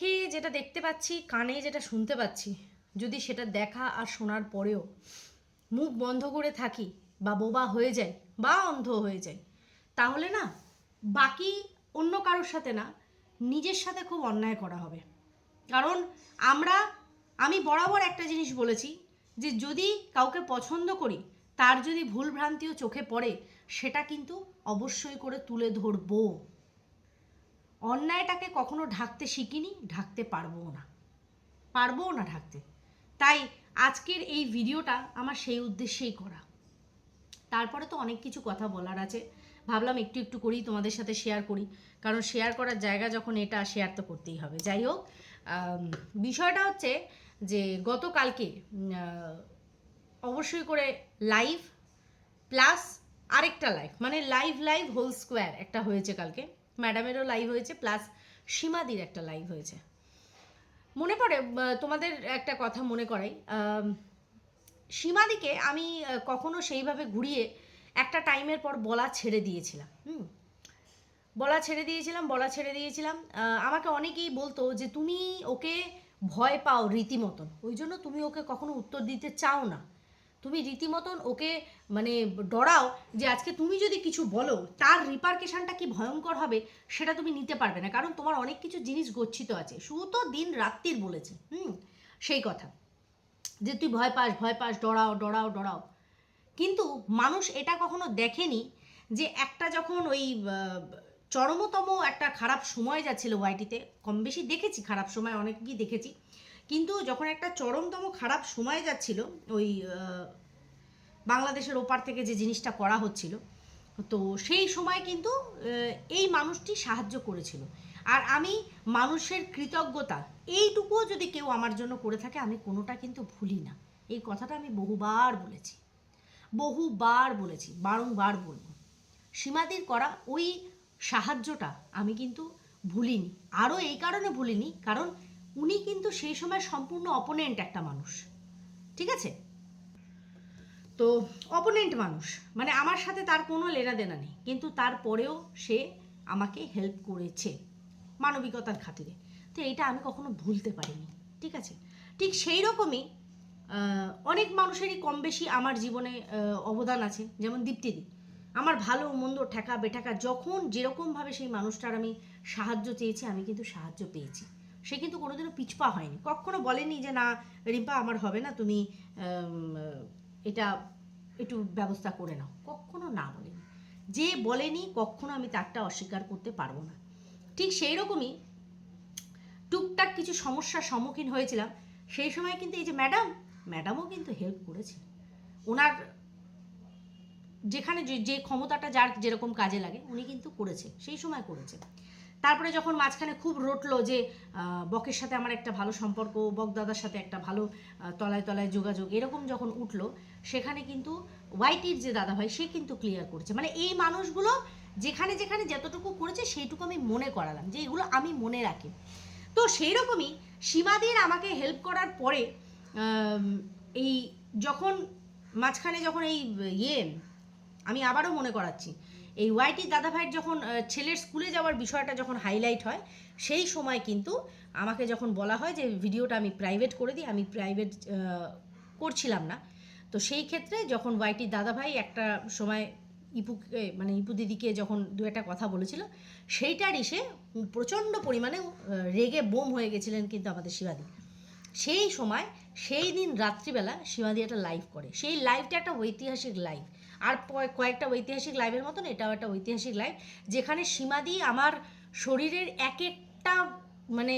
চোখে যেটা দেখতে পাচ্ছি, কানে যেটা শুনতে পাচ্ছি, যদি সেটা দেখা আর শোনার পরেও মুখ বন্ধ করে থাকি বা বোবা হয়ে যাই বা অন্ধ হয়ে যাই, তাহলে না বাকি অন্য কারোর সাথে না নিজের সাথে খুব অন্যায় করা হবে। কারণ আমরা, আমি বরাবর একটা জিনিস বলেছি যে যদি কাউকে পছন্দ করি, তার যদি ভুল ভ্রান্তিও চোখে পড়ে, সেটা কিন্তু অবশ্যই করে তুলে ধরবো। অন্যায়টাকে কখনো ঢাকতে শিখিনি, ঢাকতে পারব না। পারবও না ঢাকতে। তাই আজকের এই ভিডিওটা আমার সেই উদ্দেশ্যেই করা। তারপরে তো অনেক কিছু কথা বলার আছে। ভাবলাম একটু একটু করেই তোমাদের সাথে শেয়ার করি। কারণ শেয়ার করার জায়গা যখন এটা শেয়ার তো করতেই হবে। যাই হোক বিষয়টা হচ্ছে যে গতকালকে অবশ্যই করে লাইভ প্লাস আরেকটা লাইভ মানে লাইভ লাইভ হোল স্কোয়ার একটা হয়েছে কালকে। ম্যাডামেরও লাইভ হয়েছে প্লাস সীমাদির একটা লাইভ হয়েছে। মনে পড়ে তোমাদের একটা কথা মনে করাই। সীমাদিকে আমি কখনো সেইভাবে ঘুরিয়ে একটা টাইমের পর বলা ছেড়ে দিয়েছিলাম, হুম? বলা ছেড়ে দিয়েছিলাম, বলা ছেড়ে দিয়েছিলাম। আমাকে অনেকেই বলতো যে, তুমি ওকে ভয় পাও রীতিমতন। ওই জন্য তুমি ওকে কখনো উত্তর দিতে চাও না। তুমি রীতিমতন ওকে মানে ডরাও যে আজকে তুমি যদি কিছু বলো, তার রিপার্কেশনটা কি ভয়ঙ্কর হবে সেটা তুমি নিতে পারবে না। কারণ তোমার অনেক কিছু জিনিস গচ্ছিত আছে। শুধু তো দিন রাত্রির বলেছে। হুম, সেই কথা। যে তুই ভয় পাস ভয় পাস, ডরাও ডরাও ডরাও। কিন্তু মানুষ এটা কখনো দেখেনি যে একটা যখন ওই চরমতম একটা খারাপ সময় যাচ্ছিল ওয়াইটিতে কম বেশি দেখেছি খারাপ সময়, অনেকই দেখেছি। কিন্তু যখন একটা চরমতম খারাপ সময় যাচ্ছিল, ওই বাংলাদেশের ওপার থেকে যে জিনিসটা করা হচ্ছিল, তো সেই সময় কিন্তু এই মানুষটি সাহায্য করেছিল। আর আমি মানুষের কৃতজ্ঞতা, এইটুকুও যদি কেউ আমার জন্য করে থাকে, আমি কোনোটা কিন্তু ভুলি না। এই কথাটা আমি বহুবার বলেছি। বহুবার বলেছি, বারংবার বলব। সীমাদির করা ওই সাহায্যটা আমি কিন্তু ভুলিনি। আরও এই কারণে ভুলিনি, কারণ উনি কিন্তু সেই সময় সম্পূর্ণ অপোনেন্ট একটা মানুষ। ঠিক আছে? তো অপোনেন্ট মানুষ। মানে আমার সাথে তার কোনো লেনাদেনা নেই। কিন্তু তারপরেও সে আমাকে হেল্প করেছে মানবিকতার খাতিরে। তো এইটা আমি কখনো ভুলতে পারিনি। ঠিক আছে? ঠিক সেই রকমই অনেক মানুষেরই কম বেশি আমার জীবনে অবদান আছে। যেমন দীপ্তিদি আমার ভালো, মন্দ, ঠেকা, বেঠাকা, যখন যেরকমভাবে সেই মানুষটার আমি সাহায্য চেয়েছি, আমি কিন্তু সাহায্য পেয়েছি। সে কিন্তু কোনোদিনও পিছপা হয়নি। কখনো বলেনি যে, না, রিম্পা, আমার হবে না, তুমি এটা একটু ব্যবস্থা করে নাও। কখনো না বলেনি। যে বলেনি, কখনো আমি তারটা অস্বীকার করতে পারব না। ঠিক সেই রকমই টুকটাক কিছু সমস্যার সম্মুখীন হয়েছিলাম। সেই সময় কিন্তু এই যে ম্যাডাম, ম্যাডামও কিন্তু হেল্প করেছে ওনার যেখানে যে ক্ষমতাটা যার যেরকম কাজে লাগে, উনি কিন্তু করেছে, সেই সময় করেছে। তারপরে যখন মাঝখানে খুব রটলো যে বকের সাথে আমার একটা ভালো সম্পর্ক বক দাদার সাথে একটা ভালো তলায় তলায় যোগাযোগ, এরকম যখন উঠল, সেখানে কিন্তু ওয়াইটির যে দাদা ভাই সে কিন্তু ক্লিয়ার করছে। মানে এই মানুষগুলো যেখানে যেখানে যতটুকু করেছে, সেইটুকু আমি মনে করালাম, যে এগুলো আমি মনে রাখি। তো সেই রকমই সীমাদির আমাকে হেল্প করার পরে এই যখন মাঝখানে যখন এই ইয়ে আমি আবারও মনে করাচ্ছি এই ওয়াইটি দাদাভাইয়ের যখন ছেলের স্কুলে যাওয়ার বিষয়টা যখন হাইলাইট হয়, সেই সময় কিন্তু আমাকে যখন বলা হয় যে, ভিডিওটা আমি প্রাইভেট করে দিই, আমি প্রাইভেট করছিলাম না। তো সেই ক্ষেত্রে যখন ওয়াইটি দাদাভাই একটা সময় ইপুকে মানে ইপু দিদিকে যখন দু একটা কথা বলেছিল সেইটারই সে প্রচণ্ড পরিমাণে রেগে বোম হয়ে গেছিলেন কিন্তু আমাদের শিবাদি। সেই সময়, সেই দিন রাত্রিবেলা সীমাদি একটা লাইভ করে। সেই লাইভটা একটা ঐতিহাসিক লাইভ আর কয়েকটা ঐতিহাসিক লাইভের মতন, এটাও একটা ঐতিহাসিক লাইভ যেখানে সীমাদি আমার শরীরের এক একটা মানে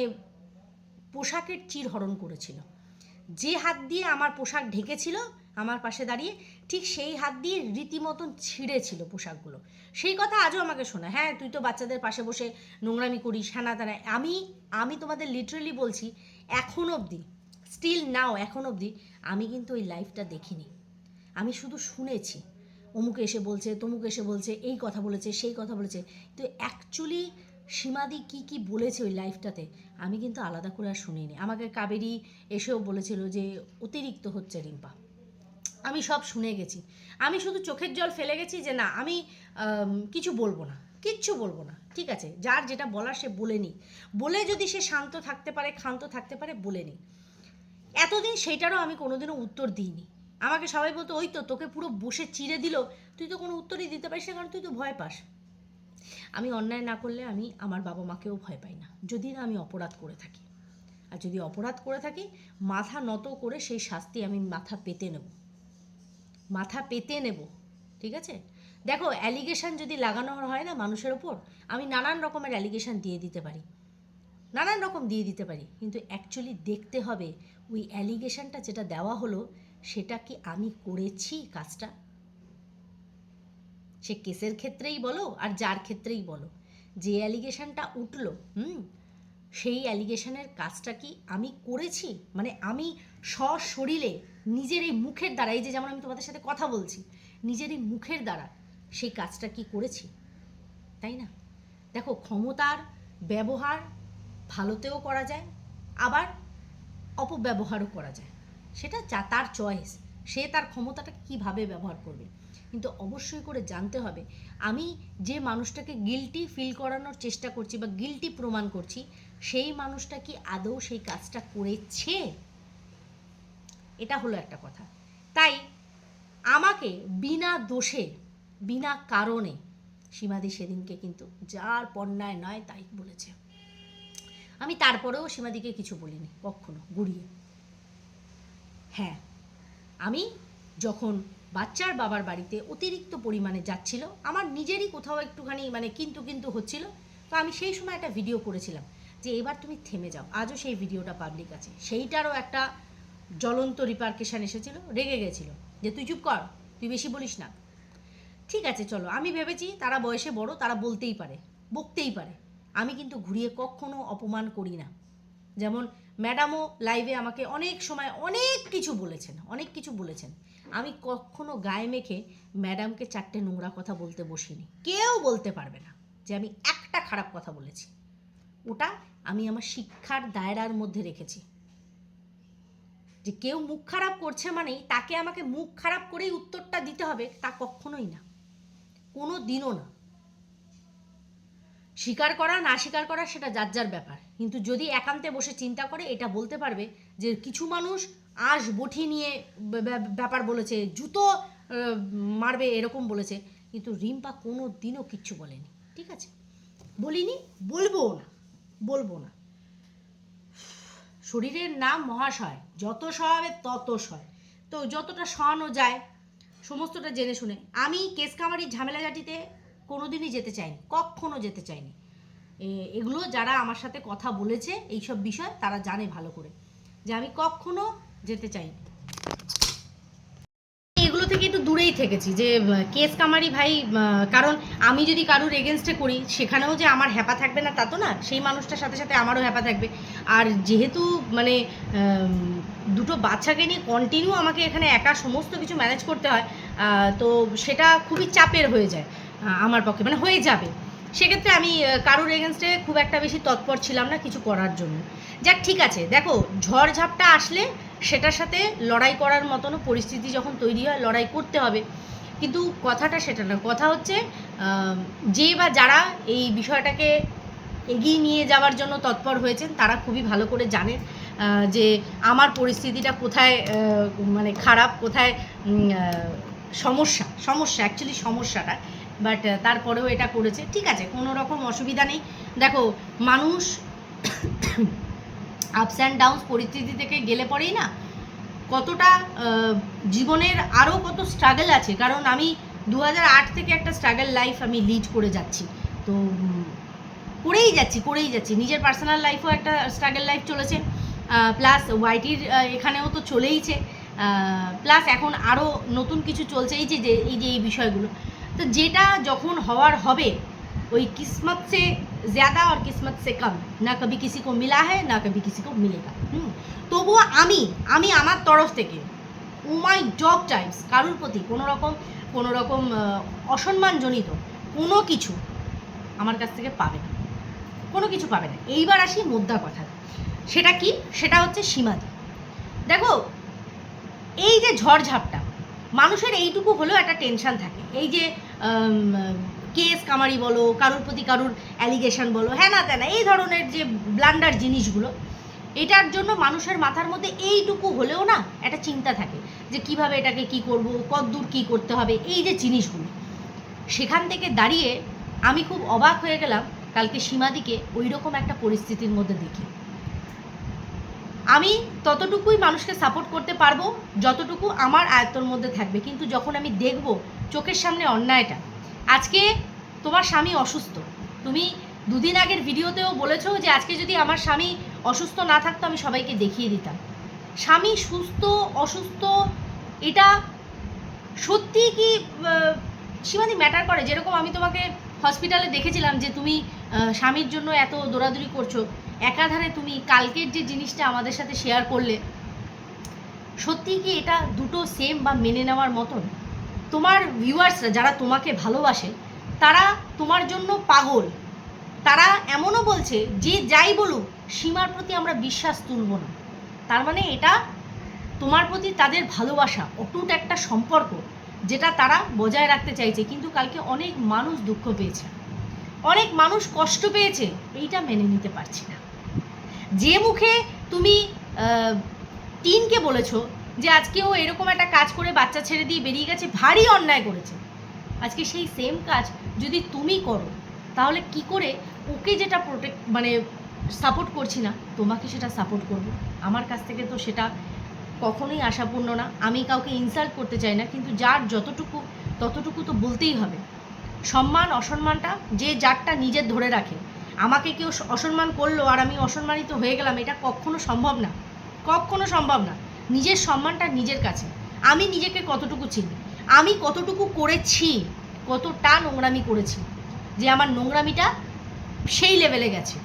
পোশাকের চির হরণ করেছিল। যে হাত দিয়ে আমার পোশাক ঢেকেছিল আমার পাশে দাঁড়িয়ে, ঠিক সেই হাত দিয়ে রীতিমতন ছিঁড়েছিল পোশাকগুলো। সেই কথা আজও আমাকে শোনা। হ্যাঁ তুই তো বাচ্চাদের পাশে বসে নোংরামি করিস, হ্যানা তানা আমি আমি তোমাদের লিটারেলি বলছি, এখন অবধি স্টিল নাও এখন অবধি, আমি কিন্তু ওই লাইফটা দেখিনি। আমি শুধু শুনেছি। অমুক এসে বলছে, তমুক এসে বলছে, এই কথা বলেছে, সেই কথা বলেছে। তো অ্যাকচুয়ালি সীমাদি কি কি বলেছে ওই লাইফটাতে আমি কিন্তু আলাদা করে আর শুনিনি। আমাকে কাবেরি এসেও বলেছিল যে অতিরিক্ত হচ্ছে রিম্পা। আমি সব শুনে গেছি। আমি শুধু চোখের জল ফেলে গেছি যে না, আমি কিছু বলব না, কিচ্ছু বলব না, ঠিক আছে? যার যেটা বলার সে বলে নি বলে যদি সে শান্ত থাকতে পারে, ক্ষান্ত থাকতে পারে, বলে নি এতদিন সেইটারও আমি কোনোদিনও উত্তর দিইনি। আমাকে সবাই বলতো, ওই তো তোকে পুরো বসে চিড়ে দিল। তুই তো কোনো উত্তরই দিতে পারিস না, কারণ তুই তো ভয় পাস। আমি অন্যায় না করলে আমি আমার বাবা মাকেও ভয় পাই না, যদি না আমি অপরাধ করে থাকি। আর যদি অপরাধ করে থাকি, মাথা নত করে সেই শাস্তি আমি মাথা পেতে নেব। মাথা পেতে নেব, ঠিক আছে? দেখো অ্যালিগেশন যদি লাগানো হয় না মানুষের ওপর, আমি নানান রকমের অ্যালিগেশন দিয়ে দিতে পারি। নানান রকম দিয়ে দিতে পারি। কিন্তু অ্যাকচুয়ালি দেখতে হবে, ওই অ্যালিগেশনটা যেটা দেওয়া হলো সেটা কি আমি করেছি কাজটা? সে কেসের ক্ষেত্রেই বলো আর যার ক্ষেত্রেই বলো। যে অ্যালিগেশনটা উঠল, হুম? সেই অ্যালিগেশনের কাজটা কি আমি করেছি? মানে আমি সশরীরে নিজের এই মুখের দ্বারা, এই যে যেমন আমি তোমাদের সাথে কথা বলছি, নিজের এই মুখের দ্বারা সেই কাজটা কি করেছি? তাই না? দেখো, ক্ষমতার ব্যবহার ভালোতেও করা যায়, আবার অপব্যবহারও করা যায়। সেটা যা তার চয়েস সে তার ক্ষমতাটা কীভাবে ব্যবহার করবে? কিন্তু অবশ্যই করে জানতে হবে, আমি যে মানুষটাকে গিলটি ফিল করানোর চেষ্টা করছি বা গিলটি প্রমাণ করছি, সেই মানুষটা কি আদৌ সেই কাজটা করেছে? এটা হলো একটা কথা। তাই আমাকে বিনা দোষে, বিনা কারণে সীমাদি সেদিনকে কিন্তু যার পণ্যায় নয় তাই বলেছে। আমি তারপরেও সীমাদিকে কিছু বলিনি, কখনো, গুড়িয়ে। হ্যাঁ আমি যখন বাচ্চার বাবার বাড়িতে অতিরিক্ত পরিমাণে যাচ্ছিল, আমার নিজেরই কোথাও একটুখানি মানে কিন্তু কিন্তু হচ্ছিল, তো আমি সেই সময় একটা ভিডিও করেছিলাম যে এবার তুমি থেমে যাও, আজও সেই ভিডিওটা পাবলিক আছে। সেইটারও একটা জ্বলন্ত রিপার্কেশন এসেছিল, রেগে গেছিল যে তুই চুপ কর, তুই বেশি বলিস না। ঠিক আছে, চলো, আমি ভেবেছি তারা বয়সে বড়, তারা বলতেই পারে, বকতেই পারে। আমি কিন্তু ঘুরিয়ে কখনো অপমান করি না। যেমন ম্যাডামও লাইভে আমাকে অনেক সময় অনেক কিছু বলেছেন, অনেক কিছু বলেছেন। আমি কখনো গায়ে মেখে ম্যাডামকে চারটে নোংরা কথা বলতে বসিনি। কেউ বলতে পারবে না যে আমি একটা খারাপ কথা বলেছি। ওটা আমি আমার শিক্ষার দায়রার মধ্যে রেখেছি। যে কেউ মুখ খারাপ করছে মানেই তাকে আমাকে মুখ খারাপ করেই উত্তরটা দিতে হবে, তা কখনোই না। কোনো দিনও না। স্বীকার করা, না স্বীকার করা, সেটা যার যার ব্যাপার। কিন্তু যদি একান্তে বসে চিন্তা করে, এটা বলতে পারবে যে কিছু মানুষ আঁশ বঠি নিয়ে ব্যা- ব্যা- ব্যাপার বলেছে, জুতো মারবে এরকম বলেছে, কিন্তু রিম্পা কোনো দিনও কিচ্ছু বলেনি, ঠিক আছে? বলিনি বলব না বলব না। শরীরের নাম মহাশয়, যত সহাবে তত সয় তো যতটা সহানো যায়, সমস্তটা জেনে শুনে। আমি কেস কামারির ঝামেলাঝাটিতে কোনোদিনই যেতে চাইনি, কখনো যেতে চাইনি। এগুলো যারা আমার সাথে কথা বলেছে, এইসব বিষয় তারা জানে ভালো করে। যে আমি কখনো যেতে চাইনি। এগুলো থেকে একটু দূরেই থেকেছি যে কেস কামারি ভাই কারণ আমি যদি কারুর এগেনস্টে করি, সেখানেও যে আমার হ্যাপা থাকবে না, তা তো না, সেই মানুষটার সাথে সাথে আমারও হ্যাপা থাকবে। আর যেহেতু মানে দুটো বাচ্চাকে নিয়ে কন্টিনিউ আমাকে এখানে একা সমস্ত কিছু ম্যানেজ করতে হয় তো সেটা খুবই চাপের হয়ে যায় আমার পক্ষে। মানে হয়ে যাবে। সেক্ষেত্রে আমি কারুর এগেনস্টে খুব একটা বেশি তৎপর ছিলাম না কিছু করার জন্য। যাক, ঠিক আছে। দেখো ঝড়ঝাপটা আসলে সেটার সাথে লড়াই করার মতনও পরিস্থিতি যখন তৈরি হয়, লড়াই করতে হবে। কিন্তু কথাটা সেটা না। কথা হচ্ছে যে বা যারা এই বিষয়টাকে এগিয়ে নিয়ে যাওয়ার জন্য তৎপর হয়েছেন, তারা খুবই ভালো করে জানেন যে আমার পরিস্থিতিটা কোথায় মানে খারাপ, কোথায় সমস্যা সমস্যা অ্যাকচুয়ালি সমস্যাটা। বাট তারপরেও এটা করেছে। ঠিক আছে, কোনো রকম অসুবিধা নেই। দেখো, মানুষ আপস অ্যান্ড ডাউনস পরিস্থিতি থেকে গেলে পরেই না কতটা জীবনের আরও কত স্ট্রাগল আছে। কারণ আমি দু থেকে একটা স্ট্রাগল লাইফ আমি লিড করে যাচ্ছি। তো করেই যাচ্ছি করেই যাচ্ছি। নিজের পার্সোনাল লাইফও একটা স্ট্রাগল লাইফ চলেছে। প্লাস ওয়াইটির এখানেও তো চলেইছে। প্লাস এখন আরও নতুন কিছু চলছে। এই যে এই যে, এই বিষয়গুলো। তো যেটা যখন হওয়ার হবে, ওই কিসমত সে জ্যাদা আর কিসমত সে কম। না কবি কিসি কো মিলা হ্যায় না কবি কিসি কো মিলেগা। হুম। তবুও আমি আমি আমার তরফ থেকে, ও মাই ডগ টাইমস কারুর প্রতি কোনো রকম কোনো রকম অসম্মানজনিত কোনো কিছু আমার কাছ থেকে পাবে না। কোনো কিছু পাবে না। এইবার আসি মুদ্রা কথা। সেটা কি? সেটা হচ্ছে সীমাদি। দেখো, এই যে ঝড়ঝাপটা মানুষের এইটুকু হলেও একটা টেনশন থাকে। এই যে কেস কামারি বলো, কারুর প্রতি কারুর অ্যালিগেশন বলো হ্যাঁ না তেনা এই ধরনের যে ব্লান্ডার জিনিসগুলো, এটার জন্য মানুষের মাথার মধ্যে এইটুকু হলেও না একটা চিন্তা থাকে যে কীভাবে এটাকে কি করব, কতদূর কি করতে হবে, এই যে জিনিসগুলো। সেখান থেকে দাঁড়িয়ে আমি খুব অবাক হয়ে গেলাম, কালকে সীমাদিকে ওই রকম একটা পরিস্থিতির মধ্যে দেখি। আমি ততটুকুই মানুষকে সাপোর্ট করতে পারব, যতটুকু আমার আয়ত্তর মধ্যে থাকবে। কিন্তু যখন আমি দেখব চোখের সামনে অন্যায়টা, আজকে তোমার স্বামী অসুস্থ। তুমি দুদিন আগের ভিডিওতেও বলেছ যে আজকে যদি আমার স্বামী অসুস্থ না থাকতো, আমি সবাইকে দেখিয়ে দিতাম। স্বামী সুস্থ, অসুস্থ, এটা সত্যি কি সীমাদি ম্যাটার করে? যেরকম আমি তোমাকে হসপিটালে দেখেছিলাম যে তুমি স্বামীর জন্য এত দৌড়াদৌড়ি করছ। একাধারে তুমি কালকের যে জিনিসটা আমাদের সাথে শেয়ার করলে সত্যি কি এটা দুটো সেম বা মেনে নেওয়ার মতন? তোমার ভিউয়ার্সরা যারা তোমাকে ভালোবাসে, তারা তোমার জন্য পাগল। তারা এমনও বলছে, যে যাই বলুক, সীমার প্রতি আমরা বিশ্বাস তুলব না। তার মানে এটা তোমার প্রতি তাদের ভালোবাসা, অটুট একটা সম্পর্ক, যেটা তারা বজায় রাখতে চাইছে। কিন্তু কালকে অনেক মানুষ দুঃখ পেয়েছে। অনেক মানুষ কষ্ট পেয়েছে, এইটা মেনে নিতে পারছি না। যে মুখে তুমি টিনকে বলেছ যে আজকে ও এরকম একটা কাজ করে বাচ্চা ছেড়ে দিয়ে বেরিয়ে গেছে, ভারী অন্যায় করেছে। আজকে সেই সেম কাজ যদি তুমি করো, তাহলে কি করে ওকে যেটা প্রোটেক্ট মানে সাপোর্ট করছি না, তোমাকে সেটা সাপোর্ট করব। আমার কাছ থেকে তো সেটা কখনোই আশাপূর্ণ না। আমি কাউকে ইনসাল্ট করতে চাই না, কিন্তু যার যতটুকু, ততটুকু তো বলতেই হবে। সম্মান, অসম্মানটা যে যারটা নিজের ধরে রাখে আমাকে কেউ অসম্মান করল আর আমি অসম্মানিত হয়ে গেলাম, এটা কখনো সম্ভব না। কখনো সম্ভব না। নিজের সম্মানটা নিজের কাছে। আমি নিজেকে কতটুকু চিনি? আমি কতটুকু করেছি? কতটা নোংরামি করেছি? যে আমার নোংরামিটা সেই লেভেলে গেছে।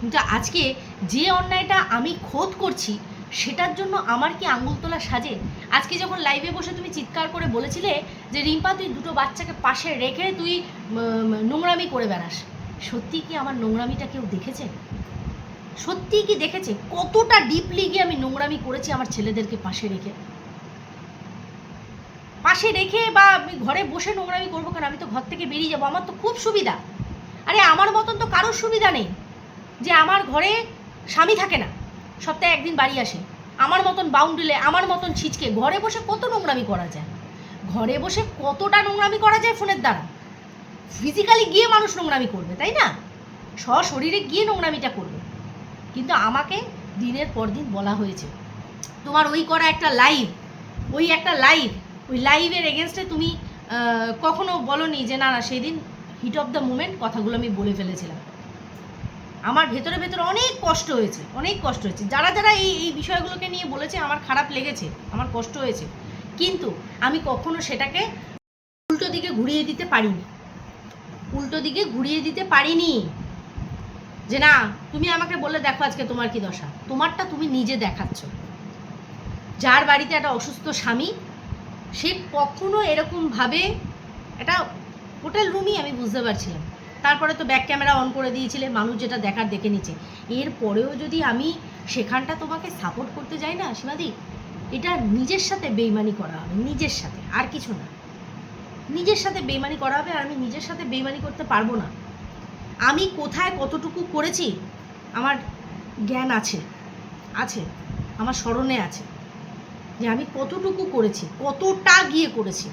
কিন্তু আজকে যে অন্যায়টা আমি খোদ করছি, সেটার জন্য আমার কি আঙুল তোলা সাজে? আজকে যখন লাইভে বসে তুমি চিৎকার করে বলেছিলে যে, রিম্পা, তুই দুটো বাচ্চাকে পাশে রেখে তুই নোংরামি করে বেড়াস। সত্যি কি আমার নোংরামিটা কেউ দেখেছে? সত্যি কি দেখেছে? কতটা ডিপলি গিয়ে আমি নোংরামি করেছি আমার ছেলেদেরকে পাশে রেখে? পাশে রেখে বা আমি ঘরে বসে নোংরামি করব কেন? আমি তো ঘর থেকে বেরিয়ে যাব, আমার তো খুব সুবিধা। আরে আমার মতন তো কারোর সুবিধা নেই যে আমার ঘরে স্বামী থাকে না, সপ্তাহে একদিন বাড়ি আসে। আমার মতন বাউন্ডুলে আমার মতন ছিচকে ঘরে বসে কত নোংরামি করা যায়? ঘরে বসে কতটা নোংরামি করা যায় ফোনের দ্বারা? ফিজিক্যালি গিয়ে মানুষ নোংরামি করবে, তাই না? সশরীরে গিয়ে নোংরামিটা করবে। কিন্তু আমাকে দিনের পর দিন বলা হয়েছে, তোমার ওই করা একটা লাইভ ওই একটা লাইভ ওই লাইভের এগেনস্টে তুমি কখনো বলনি যে না না, সেদিন হিট অফ দ্য মুমেন্ট কথাগুলো আমি বলে ফেলেছিলাম। আমার ভেতরে ভেতরে অনেক কষ্ট হয়েছে, অনেক কষ্ট হয়েছে। যারা যারা এই এই বিষয়গুলোকে নিয়ে বলেছে, আমার খারাপ লেগেছে, আমার কষ্ট হয়েছে। কিন্তু আমি কখনো সেটাকে উল্টো দিকে ঘুরিয়ে দিতে পারিনি। উল্টো দিকে ঘুরিয়ে দিতে পারিনি। যে না, তুমি আমাকে বললে দেখো আজকে তোমার কি দশা। তোমারটা তুমি নিজে দেখাচ্ছ। যার বাড়িতে একটা অসুস্থ স্বামী, সে কখনো এরকমভাবে একটা হোটেল রুমই আমি বুঝতে পারছিলাম। তারপরে তো ব্যাক ক্যামেরা অন করে দিয়েছিলে, মানুষ যেটা দেখার দেখে নিচ্ছে। এরপরেও যদি আমি সেখানটা তোমাকে সাপোর্ট করতে যাই না, সীমাদি, এটা নিজের সাথে বেইমানি করা হবে, নিজের সাথে, আর কিছু না। নিজের সাথে বেইমানি করা হবে আর আমি নিজের সাথে বেইমানি করতে পারব না। আমি কোথায় কতটুকু করেছি, আমার জ্ঞান আছে আছে, আমার স্মরণে আছে যে আমি কতটুকু করেছি, কতটা গিয়ে করেছি।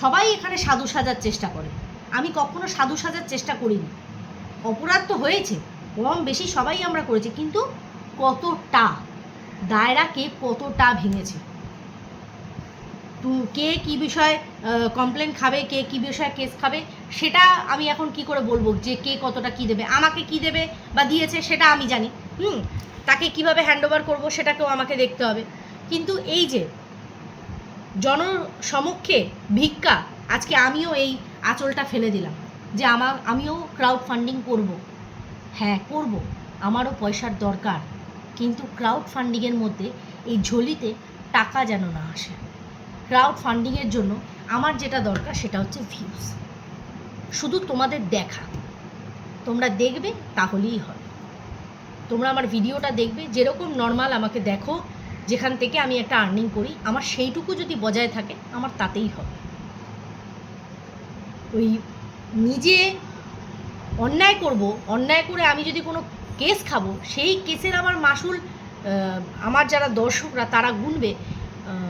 সবাই এখানে সাধু সাজার চেষ্টা করে। আমি কখনো সাধু সাজার চেষ্টা করিনি। অপরাধ তো হয়েছে, কম বেশি সবাই আমরা করেছি, কিন্তু কতটা, দায়রা কে কতটা ভেঙেছে। কে কি বিষয়ে কমপ্লেন খাবে, কে কি বিষয়ে কেস খাবে, সেটা আমি এখন কি করে বলব যে কে কতটা কি দেবে, আমাকে কি দেবে বা দিয়েছে সেটা আমি জানি। হুম, তাকে কীভাবে হ্যান্ড ওভার করব সেটাকেও আমাকে দেখতে হবে। কিন্তু এই যে জনসমক্ষে ভিক্ষা, আজকে আমিও এই আঁচলটা ফেলে দিলাম যে আমার আমিও ক্রাউড ফান্ডিং করব। হ্যাঁ করব, আমারও পয়সার দরকার, কিন্তু ক্রাউড ফান্ডিংয়ের মধ্যে এই ঝুলিতে টাকা যেন না আসে। ক্রাউড ফান্ডিংয়ের জন্য আমার যেটা দরকার সেটা হচ্ছে ভিউজ শুধু তোমাদের দেখা। তোমরা দেখবে, তাহলেই হবে। তোমরা আমার ভিডিওটা দেখবে, যেরকম নর্মাল আমাকে দেখো, যেখান থেকে আমি একটা আর্নিং করি, আমার সেইটুকু যদি বজায় থাকে, আমার তাতেই হবে। ওই নিজে অন্যায় করব, অন্যায় করে আমি যদি কোনো কেস খাব, সেই কেসের আমার মাসুল আমার যারা দর্শকরা, তারা গুনবে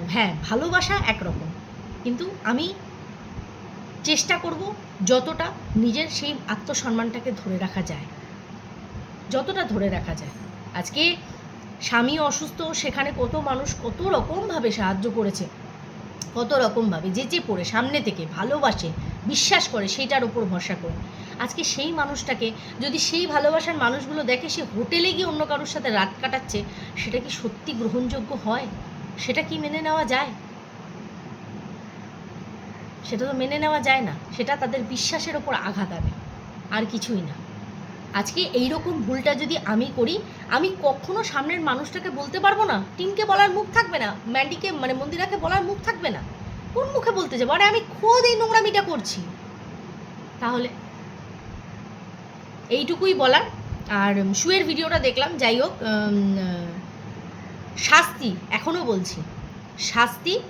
হ্যাঁ ভালোবাসা একরকম। কিন্তু আমি চেষ্টা করব যতটা নিজের সেই আত্মসম্মানটাকে ধরে রাখা যায়। যতটা ধরে রাখা যায়। আজকে স্বামী অসুস্থ, সেখানে কত মানুষ কত রকমভাবে সাহায্য করেছে। কত রকমভাবে যে যে পড়ে সামনে থেকে ভালোবাসে, বিশ্বাস করে, সেইটার উপর ভরসা করে। আজকে সেই মানুষটাকে যদি সেই ভালোবাসার মানুষগুলো দেখে সে হোটেলে গিয়ে অন্য কারোর সাথে রাত কাটাচ্ছে, সেটা কি সত্যি গ্রহণযোগ্য হয়? সেটা কি মেনে নেওয়া যায়? সেটা তো মেনে নেওয়া যায় না। সেটা তাদের বিশ্বাসের ওপর আঘাত আনে। আর কিছুই না। আজকে এই রকম ভুলটা যদি আমি করি, আমি কখনো সামনের মানুষটাকে বলতে পারব না। টিমকে বলার মুখ থাকবে না। ম্যান্ডিকে মানে মন্দিরাকে বলার মুখ থাকবে না। কোন মুখে বলতে যাব? আরে আমি খোদ এই নোংরামিটা করছি। তাহলে এইটুকুই বলার। আর শুয়ের ভিডিওটা দেখলাম। যাই হোক শাস্তি এখনও বলছি। শাস্তি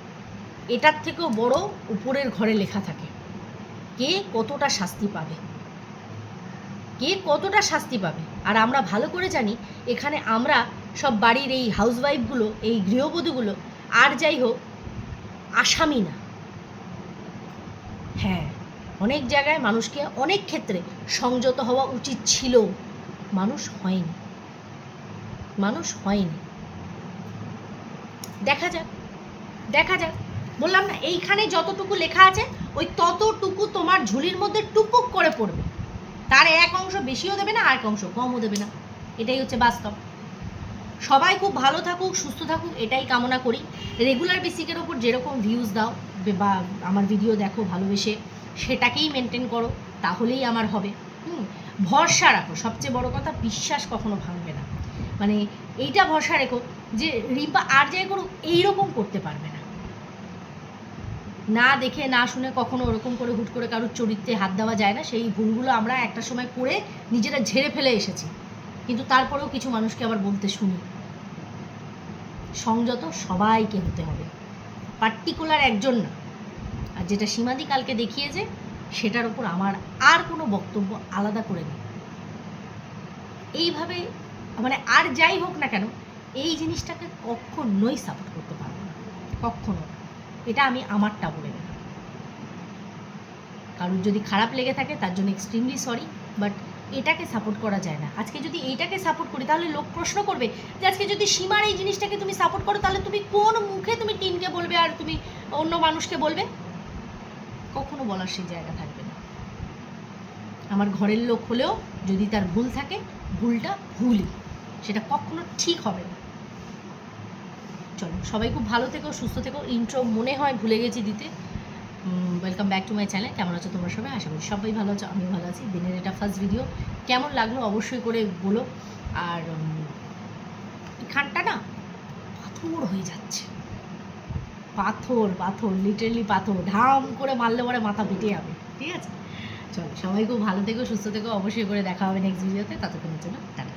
এটার থেকেও বড় উপরের ঘরে লেখা থাকে। কে কতটা শাস্তি পাবে? কে কতটা শাস্তি পাবে? আর আমরা ভালো করে জানি, এখানে আমরা সব বাড়ির এই হাউসওয়াইফগুলো এই গৃহবধূগুলো, আর যাই হোক, আসামি না। হ্যাঁ অনেক জায়গায় মানুষকে অনেক ক্ষেত্রে সংযত হওয়া উচিত ছিল। মানুষ হয়নি। মানুষ হয়নি। দেখা যাক দেখা যাক। বললাম না, এইখানে যতটুকু লেখা আছে, ওই ততটুকু তোমার ঝুলির মধ্যে টুপুক করে পড়বে। তার এক অংশ বেশিও দেবে না আর এক অংশ কমও দেবে না। এটাই হচ্ছে বাস্তব। সবাই খুব ভালো থাকুক, সুস্থ থাকুক, এটাই কামনা করি। রেগুলার বেসিকের ওপর যেরকম ভিউজ দাও, বা আমার ভিডিও দেখো ভালোবেসে, সেটাকেই মেনটেন করো, তাহলেই আমার হবে। হুম, ভরসা রাখো। সবচেয়ে বড় কথা, বিশ্বাস কখনো ভাঙবে না। মানে এইটা ভরসা রেখো। যে রিম্পা আর যাই করুক এইরকম করতে পারবে না। না দেখে, না শুনে কখনো ওরকম করে হুট করে কারোর চরিত্রে হাত দেওয়া যায় না। সেই ভুলগুলো আমরা একটা সময় করে নিজেরা ঝেড়ে ফেলে এসেছি। কিন্তু তারপরেও কিছু মানুষকে আবার বলতে শুনি। সংযত সবাইকে হতে হবে। পার্টিকুলার একজন না। আর যেটা সীমাদি কালকে দেখিয়েছে, সেটার উপর আমার আর কোনো বক্তব্য আলাদা করে নেই। এইভাবে মানে আর যাই হোক না কেন এই জিনিসটাকে কখনোই সাপোর্ট করতে পারব না। কখনো। এটা আমি আমারটা বলে দিলাম কারোর যদি খারাপ লেগে থাকে, তার জন্য এক্সট্রিমলি সরি বাট এটাকে সাপোর্ট করা যায় না। আজকে যদি এইটাকে সাপোর্ট করি, তাহলে লোক প্রশ্ন করবে যে, আজকে যদি সীমার এই জিনিসটাকে তুমি সাপোর্ট করো, তাহলে তুমি কোন মুখে তুমি টিমকে বলবে আর তুমি অন্য মানুষকে বলবে? কখনো বলার সেই জায়গা থাকবে না। আমার ঘরের লোক হলেও যদি তার ভুল থাকে, ভুলটা ভুলই। সেটা কখনো ঠিক হবে না। চলো সবাই খুব ভালো থেকো সুস্থ থেকো। ইন্ট্রো মনে হয় ভুলে গেছি দিতে। Welcome back to my channel কেমন আছো তোমরা সবাই? আশা করি সবাই ভালো আছো আমিও ভালো আছি। দিনের এটা ফার্স্ট ভিডিও কেমন লাগল অবশ্যই করে বলো। আর উম, এখানটা না পাথর হয়ে যাচ্ছে। পাথর পাথর লিটারেলি পাথর। ঢাম করে মারলে পরে মাথা ফেটে যাবে। ঠিক আছে? চলো সবাই খুব ভালো থেকো সুস্থ থেকো। অবশ্যই করে দেখা হবে নেক্সট ভিডিওতে ততক্ষণের জন্য টাটা।